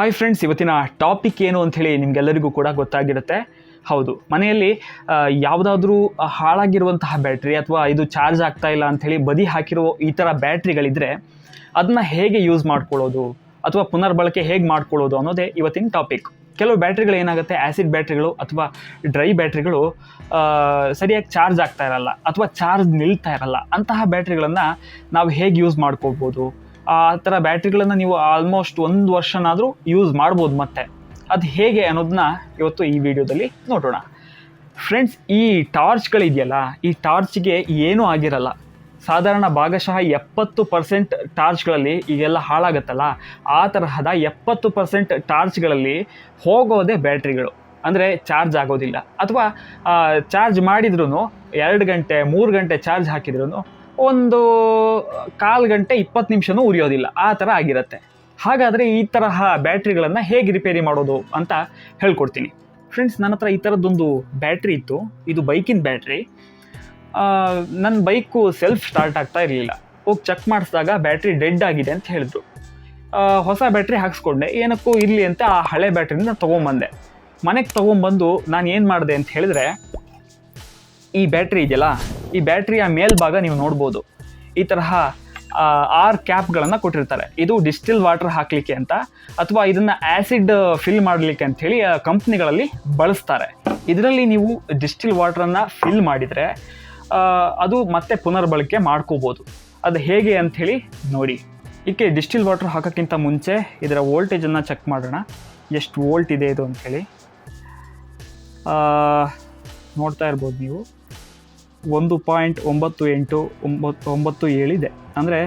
Hi friends ಇವತ್ತಿನ topic ಏನು ಅಂಥೇಳಿ ನಿಮಗೆಲ್ಲರಿಗೂ ಕೂಡ ಗೊತ್ತಾಗಿರುತ್ತೆ. ಹೌದು, ಮನೆಯಲ್ಲಿ ಯಾವುದಾದ್ರೂ ಹಾಳಾಗಿರುವಂತಹ ಬ್ಯಾಟ್ರಿ ಅಥವಾ ಇದು ಚಾರ್ಜ್ ಆಗ್ತಾ ಇಲ್ಲ ಅಂಥೇಳಿ ಬದಿ ಹಾಕಿರೋ ಈ ಥರ ಬ್ಯಾಟ್ರಿಗಳಿದ್ದರೆ ಅದನ್ನ ಹೇಗೆ ಯೂಸ್ ಮಾಡ್ಕೊಳ್ಳೋದು? ಅಥವಾ ಪುನರ್ಬಳಕೆ ಹೇಗೆ ಮಾಡ್ಕೊಳ್ಳೋದು ಅನ್ನೋದೇ ಇವತ್ತಿನ ಟಾಪಿಕ್ ಕೆಲವು ಬ್ಯಾಟ್ರಿಗಳು ಏನಾಗುತ್ತೆ? ಆ್ಯಸಿಡ್ ಬ್ಯಾಟ್ರಿಗಳು ಅಥವಾ ಡ್ರೈ ಬ್ಯಾಟ್ರಿಗಳು ಸರಿಯಾಗಿ ಚಾರ್ಜ್ ಆಗ್ತಾ ಇರಲ್ಲ ಅಥವಾ ಚಾರ್ಜ್ ನಿಲ್ತಾ ಇರಲ್ಲ. ಅಂತಹ ಬ್ಯಾಟ್ರಿಗಳನ್ನು ನಾವು ಹೇಗೆ ಯೂಸ್ ಮಾಡ್ಕೋಬೋದು ಆ ಥರ ಬ್ಯಾಟ್ರಿಗಳನ್ನು ನೀವು ಆಲ್ಮೋಸ್ಟ್ ಒಂದು ವರ್ಷನಾದರೂ ಯೂಸ್ ಮಾಡ್ಬೋದು ಮತ್ತೆ. ಅದು ಹೇಗೆ ಅನ್ನೋದನ್ನ ಇವತ್ತು ಈ ವಿಡಿಯೋದಲ್ಲಿ ನೋಡೋಣ. ಫ್ರೆಂಡ್ಸ್ ಈ ಟಾರ್ಚ್ಗಳಿದೆಯಲ್ಲ ಈ ಟಾರ್ಚ್ಗೆ ಏನೂ ಆಗಿರಲ್ಲ. ಸಾಧಾರಣ ಭಾಗಶಃ ಎಪ್ಪತ್ತು ಪರ್ಸೆಂಟ್ ಟಾರ್ಚ್ಗಳಲ್ಲಿ ಈಗೆಲ್ಲ ಹಾಳಾಗುತ್ತಲ್ಲ. ಆ ತರಹದ ಎಪ್ಪತ್ತು ಪರ್ಸೆಂಟ್ ಟಾರ್ಚ್ಗಳಲ್ಲಿ ಹೋಗೋದೇ ಬ್ಯಾಟ್ರಿಗಳು. ಅಂದರೆ ಚಾರ್ಜ್ ಆಗೋದಿಲ್ಲ. ಅಥವಾ ಚಾರ್ಜ್ ಮಾಡಿದ್ರೂ ಎರಡು ಗಂಟೆ, ಮೂರು ಗಂಟೆ ಚಾರ್ಜ್ ಹಾಕಿದ್ರೂ ಒಂದು ಕಾಲು ಗಂಟೆ ಇಪ್ಪತ್ತು ನಿಮಿಷನೂ ಉರಿಯೋದಿಲ್ಲ. ಆ ಥರ ಆಗಿರುತ್ತೆ. ಹಾಗಾದರೆ ಈ ತರಹ ಬ್ಯಾಟ್ರಿಗಳನ್ನು ಹೇಗೆ ರಿಪೇರಿ ಮಾಡೋದು ಅಂತ ಹೇಳ್ಕೊಡ್ತೀನಿ. ಫ್ರೆಂಡ್ಸ್ ನನ್ನ ಹತ್ರ ಈ ಥರದ್ದೊಂದು ಬ್ಯಾಟ್ರಿ ಇತ್ತು. ಇದು ಬೈಕಿನ ಬ್ಯಾಟ್ರಿ. ನನ್ನ ಬೈಕು ಸೆಲ್ಫ್ ಸ್ಟಾರ್ಟ್ ಆಗ್ತಾ ಇರಲಿಲ್ಲ. ಹೋಗಿ ಚೆಕ್ ಮಾಡಿಸಿದಾಗ ಬ್ಯಾಟ್ರಿ ಡೆಡ್ ಆಗಿದೆ ಅಂತ ಹೇಳಿದ್ರು. ಹೊಸ ಬ್ಯಾಟ್ರಿ ಹಾಕ್ಸ್ಕೊಂಡೆ. ಏನಕ್ಕೂ ಇರಲಿ ಅಂತ ಆ ಹಳೆ ಬ್ಯಾಟ್ರಿನ ತೊಗೊಂಬಂದೆ. ಮನೆಗೆ ತೊಗೊಂಬಂದು ನಾನು ಏನು ಮಾಡಿದೆ ಅಂತ ಹೇಳಿದ್ರೆ ಈ ಬ್ಯಾಟ್ರಿ ಇದೆಯಲ್ಲ, ಈ ಬ್ಯಾಟ್ರಿಯ ಮೇಲ್ಭಾಗ ನೀವು ನೋಡ್ಬೋದು. ಈ ತರಹ ಆರ್ ಕ್ಯಾಪ್ಗಳನ್ನು ಕೊಟ್ಟಿರ್ತಾರೆ. ಇದು ಡಿಸ್ಟಿಲ್ ವಾಟರ್ ಹಾಕಲಿಕ್ಕೆ ಅಂತ, ಅಥವಾ ಇದನ್ನು ಆ್ಯಸಿಡ್ ಫಿಲ್ ಮಾಡಲಿಕ್ಕೆ ಅಂಥೇಳಿ ಕಂಪ್ನಿಗಳಲ್ಲಿ ಬಳಸ್ತಾರೆ. ಇದರಲ್ಲಿ ನೀವು ಡಿಸ್ಟಿಲ್ ವಾಟ್ರನ್ನು ಫಿಲ್ ಮಾಡಿದರೆ ಅದು ಮತ್ತೆ ಪುನರ್ಬಳಕೆ ಮಾಡ್ಕೋಬೋದು. ಅದು ಹೇಗೆ ಅಂಥೇಳಿ ನೋಡಿ. ಇದಕ್ಕೆ ಡಿಸ್ಟಿಲ್ ವಾಟರ್ ಹಾಕೋಕ್ಕಿಂತ ಮುಂಚೆ ಇದರ ವೋಲ್ಟೇಜನ್ನು ಚೆಕ್ ಮಾಡೋಣ. ಎಷ್ಟು ವೋಲ್ಟ್ ಇದೆ ಇದು ಅಂಥೇಳಿ. ನೋಡ್ತಾ ಇರ್ಬೋದು ನೀವು. ಒಂದು ಪಾಯಿಂಟ್ ಒಂಬತ್ತು ಎಂಟು ಒಂಬತ್ತು ಒಂಬತ್ತು ಏಳಿದೆ. ಅಂದರೆ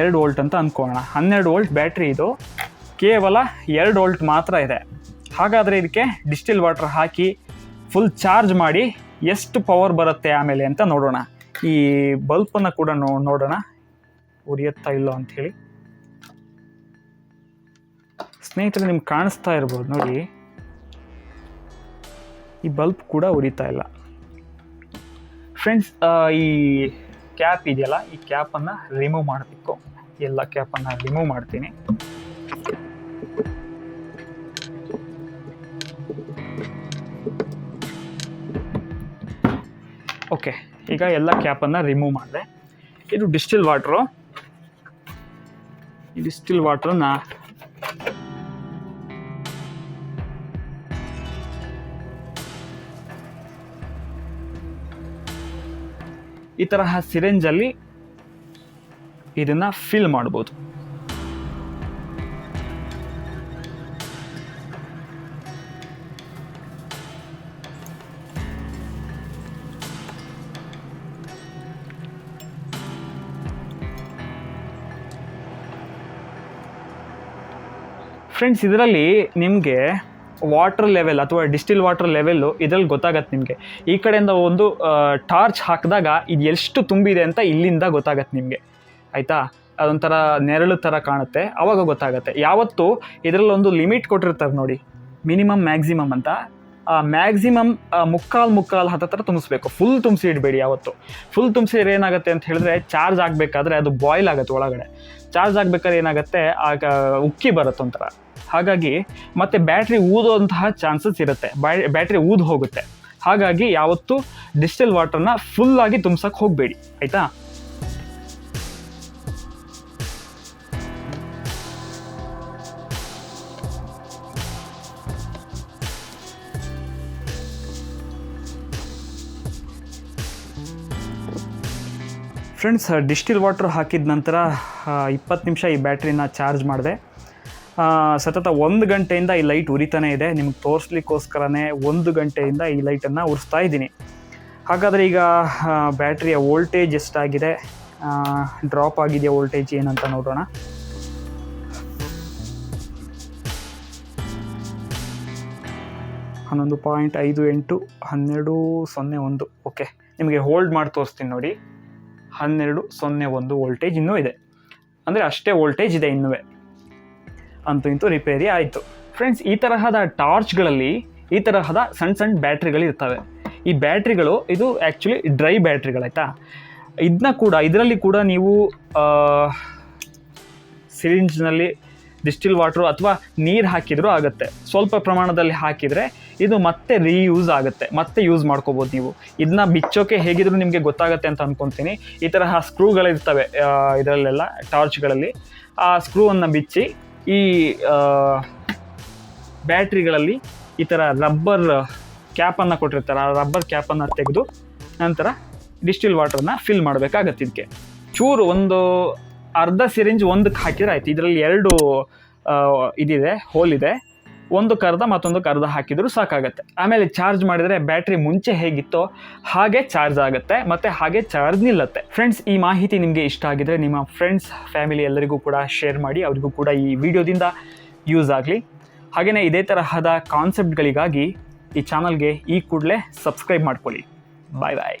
ಎರಡು ವೋಲ್ಟ್ ಅಂತ ಅಂದ್ಕೊಳ್ಳೋಣ. ಹನ್ನೆರಡು ವೋಲ್ಟ್ ಬ್ಯಾಟ್ರಿ ಇದು. ಕೇವಲ ಎರಡು ವೋಲ್ಟ್ ಮಾತ್ರ ಇದೆ. ಹಾಗಾದರೆ ಇದಕ್ಕೆ ಡಿಸ್ಟಿಲ್ ವಾಟರ್ ಹಾಕಿ ಫುಲ್ ಚಾರ್ಜ್ ಮಾಡಿ ಎಷ್ಟು ಪವರ್ ಬರುತ್ತೆ ಆಮೇಲೆ ಅಂತ ನೋಡೋಣ. ಈ ಬಲ್ಪನ್ನು ಕೂಡ ನೋ ನೋಡೋಣ. ಉರಿಯುತ್ತಾ ಇಲ್ಲೋ ಅಂಥೇಳಿ ಸ್ನೇಹಿತರೆ, ನಿಮ್ಗೆ ಕಾಣಿಸ್ತಾ ಇರ್ಬೋದು ನೋಡಿ. ಈ ಬಲ್ಪ್ ಕೂಡ ಉರಿತಾ ಇಲ್ಲ. ಫ್ರೆಂಡ್ಸ್ ಈ ಕ್ಯಾಪ್ ಇದೆಯಲ್ಲ, ಈ ಕ್ಯಾಪನ್ನು ರಿಮೂವ್ ಮಾಡಬೇಕು. ಎಲ್ಲ ಕ್ಯಾಪನ್ನು ರಿಮೂವ್ ಮಾಡ್ತೀನಿ. ಓಕೆ ಈಗ ಎಲ್ಲ ಕ್ಯಾಪನ್ನು ರಿಮೂವ್ ಮಾಡಿದೆ. ಇದು ಡಿಸ್ಟಿಲ್ ವಾಟ್ರು ಈ ಡಿಸ್ಟಿಲ್ ವಾಟ್ರನ್ನ ಈ ತರಹ ಸಿರೆಂಜಲ್ಲಿ ಇದನ್ನ ಫಿಲ್ ಮಾಡ್ಬೋದು. ಫ್ರೆಂಡ್ಸ್ ಇದರಲ್ಲಿ ನಿಮಗೆ ವಾಟರ್ ಲೆವೆಲ್ ಅಥವಾ ಡಿಸ್ಟಿಲ್ ವಾಟರ್ ಲೆವೆಲ್ಲು ಇದರಲ್ಲಿ ಗೊತ್ತಾಗತ್ತೆ ನಿಮಗೆ. ಈ ಕಡೆಯಿಂದ ಒಂದು ಟಾರ್ಚ್ ಹಾಕಿದಾಗ ಇದು ಎಷ್ಟು ತುಂಬಿದೆ ಅಂತ ಇಲ್ಲಿಂದ ಗೊತ್ತಾಗತ್ತೆ ನಿಮಗೆ. ಆಯಿತಾ? ಅದೊಂಥರ ನೆರಳು ಥರ ಕಾಣುತ್ತೆ. ಆವಾಗ ಗೊತ್ತಾಗತ್ತೆ. ಯಾವತ್ತು ಇದರಲ್ಲಿ ಒಂದು ಲಿಮಿಟ್ ಕೊಟ್ಟಿರ್ತಾರೆ ನೋಡಿ. ಮಿನಿಮಮ್ ಮ್ಯಾಕ್ಸಿಮಮ್ ಅಂತ. ಮ್ಯಾಕ್ಸಿಮಮ್ ಮುಕ್ಕಾಲು ಮುಕ್ಕಾಲು ಹತ್ತತ್ರ ತುಂಬಿಸ್ಬೇಕು. ಫುಲ್ ತುಂಬಿಸಿ ಇಡಬೇಡಿ ಯಾವತ್ತು. ಫುಲ್ ತುಂಬಿಸಿದ್ರೆ ಏನಾಗುತ್ತೆ ಅಂತ ಹೇಳಿದ್ರೆ ಚಾರ್ಜ್ ಆಗಬೇಕಾದ್ರೆ ಅದು ಬಾಯ್ಲ್ ಆಗುತ್ತೆ ಒಳಗಡೆ. ಚಾರ್ಜ್ ಆಗಬೇಕಾದ್ರೆ ಏನಾಗುತ್ತೆ? ಆಗ ಉಕ್ಕಿ ಬರುತ್ತೆ ಒಂಥರ. ಹಾಗಾಗಿ ಮತ್ತು ಬ್ಯಾಟ್ರಿ ಊದೋಂತಹ ಚಾನ್ಸಸ್ ಇರುತ್ತೆ. ಬ್ಯಾಟ್ರಿ ಊದು ಹೋಗುತ್ತೆ. ಹಾಗಾಗಿ ಯಾವತ್ತು ಡಿಜಿಟಲ್ ವಾಟರ್ನ ಫುಲ್ಲಾಗಿ ತುಂಬಿಸೋಕೆ ಹೋಗಬೇಡಿ. ಆಯಿತಾ? ಫ್ರೆಂಡ್ಸ್ ಡಿಸ್ಟಿಲ್ ವಾಟ್ರ್ ಹಾಕಿದ ನಂತರ ಇಪ್ಪತ್ತು ನಿಮಿಷ ಈ ಬ್ಯಾಟ್ರಿನ ಚಾರ್ಜ್ ಮಾಡಿದೆ. ಸತತ ಒಂದು ಗಂಟೆಯಿಂದ ಈ ಲೈಟ್ ಉರಿತಾನೇ ಇದೆ. ನಿಮ್ಗೆ ತೋರಿಸ್ಲಿಕ್ಕೋಸ್ಕರನೇ ಒಂದು ಗಂಟೆಯಿಂದ ಈ ಲೈಟನ್ನು ಉರಿಸ್ತಾ ಇದ್ದೀನಿ. ಹಾಗಾದರೆ ಈಗ ಬ್ಯಾಟ್ರಿಯ ವೋಲ್ಟೇಜ್ ಎಷ್ಟಾಗಿದೆ? ಡ್ರಾಪ್ ಆಗಿದೆಯಾ ವೋಲ್ಟೇಜ್? ಏನಂತ ನೋಡೋಣ. ಹನ್ನೊಂದು ಪಾಯಿಂಟ್ ಐದು ಎಂಟು, ಹನ್ನೆರಡು ಸೊನ್ನೆ ಒಂದು. ಓಕೆ, ನಿಮಗೆ ಹೋಲ್ಡ್ ಮಾಡಿ ತೋರಿಸ್ತೀನಿ ನೋಡಿ. ಹನ್ನೆರಡು ಸೊನ್ನೆ ಒಂದು ವೋಲ್ಟೇಜ್ ಇನ್ನೂ ಇದೆ. ಅಂದರೆ ಅಷ್ಟೇ ವೋಲ್ಟೇಜ್ ಇದೆ ಇನ್ನೂ ಅಂತೂ ಇಂತೂ ರಿಪೇರಿ ಆಯಿತು. ಫ್ರೆಂಡ್ಸ್ ಈ ತರಹದ ಟಾರ್ಚ್ಗಳಲ್ಲಿ, ಈ ತರಹದ ಸಣ್ಣ ಸಣ್ಣ ಬ್ಯಾಟ್ರಿಗಳು ಇರ್ತವೆ. ಈ ಬ್ಯಾಟ್ರಿಗಳು, ಇದು ಆ್ಯಕ್ಚುಲಿ ಡ್ರೈ ಬ್ಯಾಟ್ರಿಗಳಾಯ್ತಾ ಇದನ್ನ ಕೂಡ, ಇದರಲ್ಲಿ ಕೂಡ ನೀವು ಸಿರಿಂಜ್ನಲ್ಲಿ ಡಿಸ್ಟಿಲ್ ವಾಟ್ರು ಅಥವಾ ನೀರು ಹಾಕಿದರೂ ಆಗುತ್ತೆ. ಸ್ವಲ್ಪ ಪ್ರಮಾಣದಲ್ಲಿ ಹಾಕಿದರೆ ಇದು ಮತ್ತೆ ರೀಯೂಸ್ ಆಗುತ್ತೆ. ಮತ್ತೆ ಯೂಸ್ ಮಾಡ್ಕೋಬೋದು ನೀವು. ಇದನ್ನ ಬಿಚ್ಚೋಕೆ ಹೇಗಿದ್ರು ನಿಮಗೆ ಗೊತ್ತಾಗುತ್ತೆ ಅಂತ ಅಂದ್ಕೊತೀನಿ ಈ ತರಹ ಸ್ಕ್ರೂಗಳಿರ್ತವೆ ಇದರಲ್ಲೆಲ್ಲ ಟಾರ್ಚ್ಗಳಲ್ಲಿ ಆ ಸ್ಕ್ರೂವನ್ನು ಬಿಚ್ಚಿ ಈ ಬ್ಯಾಟ್ರಿಗಳಲ್ಲಿ ಈ ಥರ ರಬ್ಬರ್ ಕ್ಯಾಪನ್ನು ಕೊಟ್ಟಿರ್ತಾರೆ. ಆ ರಬ್ಬರ್ ಕ್ಯಾಪನ್ನು ತೆಗೆದು ನಂತರ ಡಿಸ್ಟಿಲ್ ವಾಟರ್ನ ಫಿಲ್ ಮಾಡಬೇಕಾಗತ್ತೆ ಇದಕ್ಕೆ ಚೂರು ಒಂದು ಅರ್ಧ ಸಿರಿಂಜ್ ಒಂದಕ್ಕೆ ಹಾಕಿದ್ರೆ ಆಯ್ತು. ಇದರಲ್ಲಿ ಎರಡು ಇದಿದೆ, ಹೋಲ್ ಇದೆ. ಒಂದು ಕರ್ದ ಮತ್ತೊಂದು ಕರ್ದ ಹಾಕಿದ್ರು ಸಾಕಾಗತ್ತೆ. ಆಮೇಲೆ ಚಾರ್ಜ್ ಮಾಡಿದರೆ ಬ್ಯಾಟ್ರಿ ಮುಂಚೆ ಹೇಗಿತ್ತೋ ಹಾಗೆ ಚಾರ್ಜ್ ಆಗುತ್ತೆ, ಮತ್ತು ಹಾಗೆ ಚಾರ್ಜ್ ನಿಲ್ಲುತ್ತೆ. ಫ್ರೆಂಡ್ಸ್, ಈ ಮಾಹಿತಿ ನಿಮಗೆ ಇಷ್ಟ ಆಗಿದ್ರೆ ನಿಮ್ಮ ಫ್ರೆಂಡ್ಸ್, ಫ್ಯಾಮಿಲಿ ಎಲ್ಲರಿಗೂ ಕೂಡ ಶೇರ್ ಮಾಡಿ, ಅವರಿಗೂ ಕೂಡ ಈ ವಿಡಿಯೋದಿಂದ ಯೂಸ್ ಆಗಲಿ. ಹಾಗೆಯೇ ಇದೇ ತರಹದ ಕಾನ್ಸೆಪ್ಟ್ಗಳಿಗಾಗಿ ಈ ಚಾನಲ್ಗೆ ಈ ಕೂಡಲೇ ಸಬ್ಸ್ಕ್ರೈಬ್ ಮಾಡ್ಕೊಳ್ಳಿ. ಬಾಯ್ ಬಾಯ್.